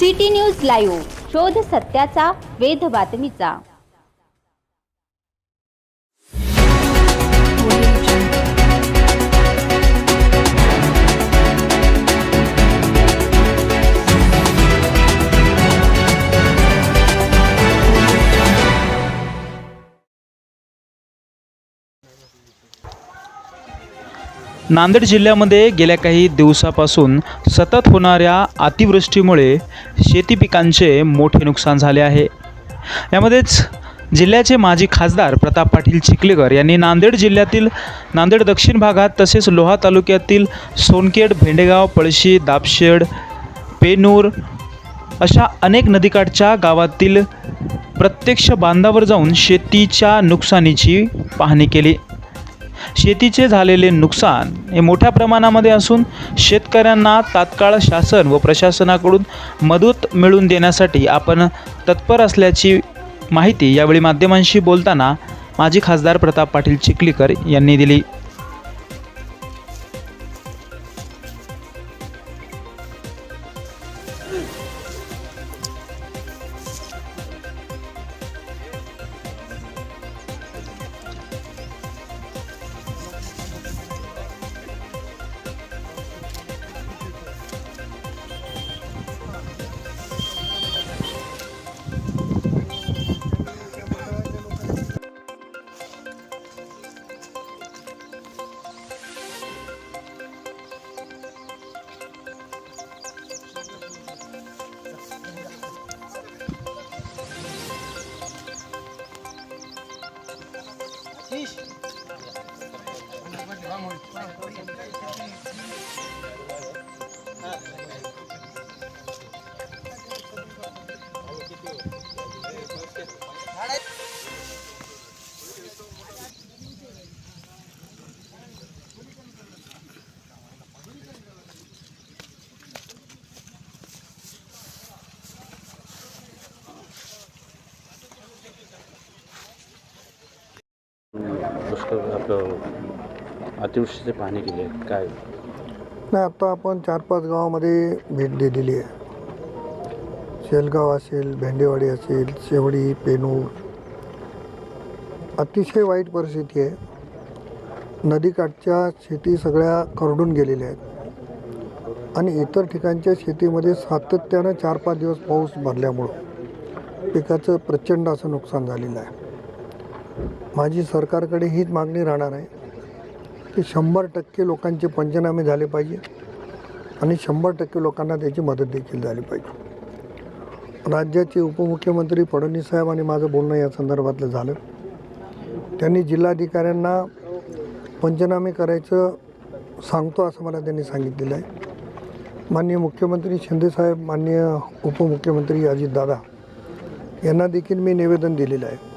City news live. शोध सत्याचा वेध बातमीचा नांदेड जिल्ह्यामध्ये गेल्या काही दिवसापासून सतत होणाऱ्या अतिवृष्टीमुळे शेती पिकांचे मोठे नुकसान झाले आहे. यामध्येच जिल्ह्याचे माजी खासदार प्रताप पाटील चिखलेकर यांनी नांदेड जिल्ह्यातील नांदेड दक्षिण भागात तसेच लोहा तालुक्यातील सोनखेड भेंडेगाव पळशी दापशेड पेनूर अशा अनेक नदीकाठच्या गावातील प्रत्यक्ष बांधावर जाऊन शेतीच्या नुकसानीची पाहणी केली. शेतीचे झालेले नुकसान हे मोठ्या प्रमाणामध्ये असून शेतकऱ्यांना तात्काळ शासन व प्रशासनाकडून मदत मिळवून देण्यासाठी आपण तत्पर असल्याची माहिती यावेळी माध्यमांशी बोलताना माजी खासदार प्रताप पाटील चिखलीकर यांनी दिली. डॉक्टर आपलं अतिवृष्टीचे पाहणी केली आहे. काय? नाही आत्ता आपण चार पाच गावामध्ये भेट दिलेली आहे. शेलगाव असेल भेंडेवाडी असेल शेवडी पेनूर. अतिशय वाईट परिस्थिती आहे. नदीकाठच्या शेती सगळ्या करडून गेलेल्या आहेत. आणि इतर ठिकाणच्या शेतीमध्ये सातत्यानं चार पाच दिवस पाऊस भरल्यामुळं पिकाचं प्रचंड असं नुकसान झालेलं आहे. माझी सरकारकडे हीच मागणी राहणार आहे की शंभर टक्के लोकांचे पंचनामे झाले पाहिजे आणि शंभर टक्के लोकांना त्याची मदत देखील झाली पाहिजे. राज्याचे उपमुख्यमंत्री फडणवीस साहेब आणि माझं बोलणं या संदर्भातलं झालं. त्यांनी जिल्हाधिकाऱ्यांना पंचनामे करायचं सांगतो असं मला त्यांनी सांगितलेलं आहे. माननीय मुख्यमंत्री शिंदेसाहेब माननीय उपमुख्यमंत्री अजितदादा यांना देखील मी निवेदन दिलेलं आहे.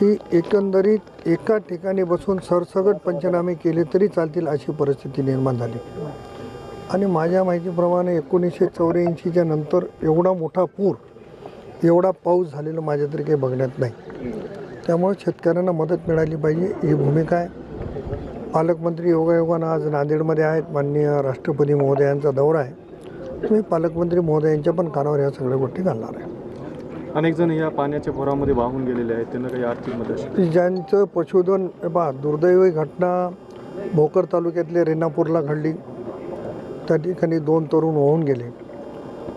की एकंदरीत एका ठिकाणी बसून सरसगट पंचनामे केले तरी चालतील अशी परिस्थिती निर्माण झाली. आणि माझ्या माहितीप्रमाणे एकोणीसशे चौऱ्याऐंशीच्या नंतर एवढा मोठा पूर एवढा पाऊस झालेला माझ्या तरी काही बघण्यात नाही. त्यामुळे शेतकऱ्यांना मदत मिळाली पाहिजे. ही भूमिका आहे. पालकमंत्री योगायोगानं आज नांदेडमध्ये आहेत. माननीय राष्ट्रपती महोदयांचा दौरा आहे. तुम्ही पालकमंत्री महोदयांच्या पण कानावर ह्या सगळ्या गोष्टी घालणार आहे. अनेक जण या पाण्याच्या भोरामध्ये वाहून गेलेले आहेत. त्यांना काही आर्थिक मदत ज्यांचं पशुधन बा दुर्दैवी घटना भोकर तालुक्यातल्या रेणापूरला घडली. त्या ठिकाणी दोन तरुण वाहून गेले.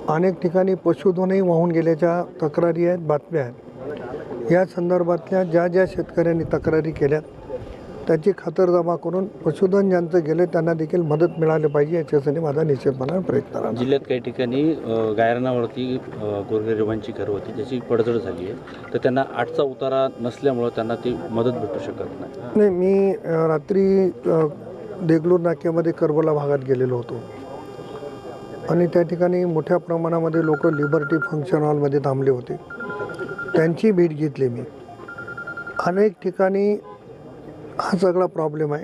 अनेक ठिकाणी पशुधनही वाहून गेल्याच्या तक्रारी आहेत बातम्या आहेत. या संदर्भातल्या ज्या ज्या शेतकऱ्यांनी तक्रारी केल्यात त्याची खातरजमा करून पशुधन ज्यांचं गेले त्यांना देखील मदत मिळाली पाहिजे याच्यासाठी माझा निश्चितपणाने प्रयत्न राहणार. जिल्ह्यात काही ठिकाणी गायरनावरती गोरगरिबांची घरं होती त्याची पडझड झाली आहे. तर त्यांना आठचा उतारा नसल्यामुळं त्यांना ती मदत भेटू शकत नाही. नाही मी रात्री देगलूर नाक्यामध्ये करबला भागात गेलेलो होतो. आणि त्या ठिकाणी मोठ्या प्रमाणामध्ये लोक लिबर्टी फंक्शन हॉलमध्ये थांबले होते. त्यांची भेट घेतली मी. अनेक ठिकाणी हा सगळा प्रॉब्लेम आहे.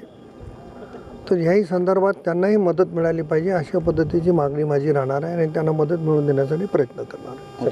तर ह्याही संदर्भात त्यांनाही मदत मिळाली पाहिजे अशा पद्धतीची मागणी माझी राहणार आहे आणि त्यांना मदत मिळवून देण्यासाठी प्रयत्न करणार